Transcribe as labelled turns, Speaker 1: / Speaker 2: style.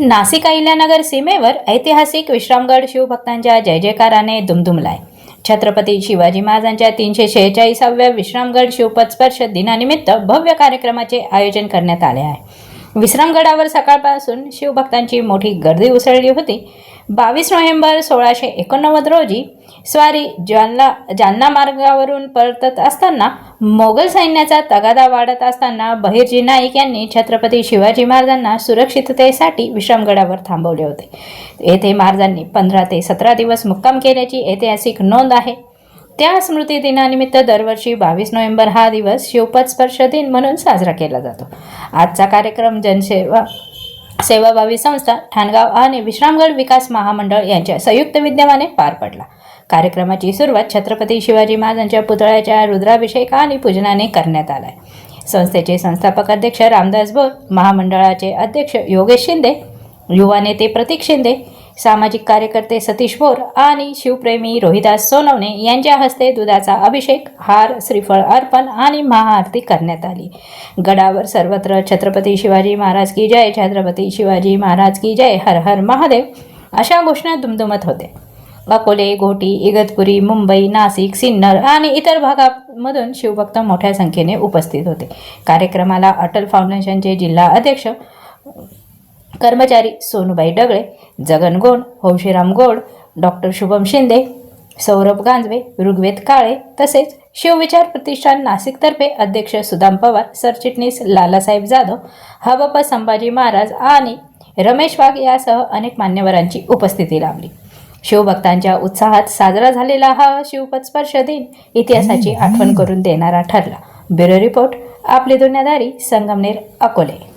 Speaker 1: नाशिक अहिल्यानगर सीमेवर ऐतिहासिक विश्रामगड शिवभक्तांच्या जय जयकाराने दुमदुमलाय. छत्रपती शिवाजी महाराजांच्या तीनशे शेहेचाळीसाव्या विश्रामगड शिवपदस्पर्श दिनानिमित्त भव्य कार्यक्रमाचे आयोजन करण्यात आले आहे. विश्रामगडावर सकाळपासून शिवभक्तांची मोठी गर्दी उसळली होती. बावीस नोव्हेंबर सोळाशे एकोणनव्वद रोजी स्वारी जालना जालना मार्गावरून परतत असताना मोगल सैन्याचा तगादा वाढत असताना बहिर्जी नाईक यांनी छत्रपती शिवाजी महाराजांना सुरक्षिततेसाठी विश्रामगडावर थांबवले होते. येथे महाराजांनी पंधरा ते सतरा दिवस मुक्काम केल्याची ऐतिहासिक नोंद आहे. त्या स्मृती दिनानिमित्त दरवर्षी बावीस नोव्हेंबर हा दिवस शिवपथ स्पर्श दिन म्हणून साजरा केला जातो. आजचा कार्यक्रम जनसेवा सेवाभावी संस्था ठाणगाव आणि विश्रामगड विकास महामंडळ यांच्या संयुक्त विद्यमाने पार पडला. कार्यक्रमाची सुरुवात छत्रपती शिवाजी महाराजांच्या पुतळ्याच्या रुद्राभिषेक आणि पूजनाने करण्यात आलाय. संस्थेचे संस्थापक अध्यक्ष रामदास बोर महामंडळाचे अध्यक्ष योगेश शिंदे युवा नेते प्रतीक शिंदे सामाजिक कार्यकर्ते सतीश बोर आणि शिवप्रेमी रोहिदास सोनवणे यांच्या हस्ते दुधाचा अभिषेक हार श्रीफळ अर्पण आणि महाआरती करण्यात आली. गडावर सर्वत्र छत्रपती शिवाजी महाराज की जय छत्रपती शिवाजी महाराज की जय हर हर महादेव अशा घोषणा दुमदुमत होते अकोले घोटी इगतपुरी मुंबई नाशिक सिन्नर आणि इतर भागामधून शिवभक्त मोठ्या संख्येने उपस्थित होते. कार्यक्रमाला अटल फाउंडेशनचे जिल्हा अध्यक्ष कर्मचारी सोनूबाई डगळे जगन गोंड हौशीराम गोड डॉक्टर शुभम शिंदे सौरभ गांजवे ऋग्वेद काळे तसेच शिवविचार प्रतिष्ठान नाशिकतर्फे अध्यक्ष सुदाम पवार सरचिटणीस लालासाहेब जाधव हबप संभाजी महाराज आणि रमेश वाघ यासह अनेक मान्यवरांची उपस्थिती लाभली. शिवभक्तांच्या उत्साहात साजरा झालेला हा शिवपथस्पर्श दिन इतिहासाची आठवण करून देणारा ठरला. ब्युरो रिपोर्ट आपली दुनियादारी संगमनेर अकोले.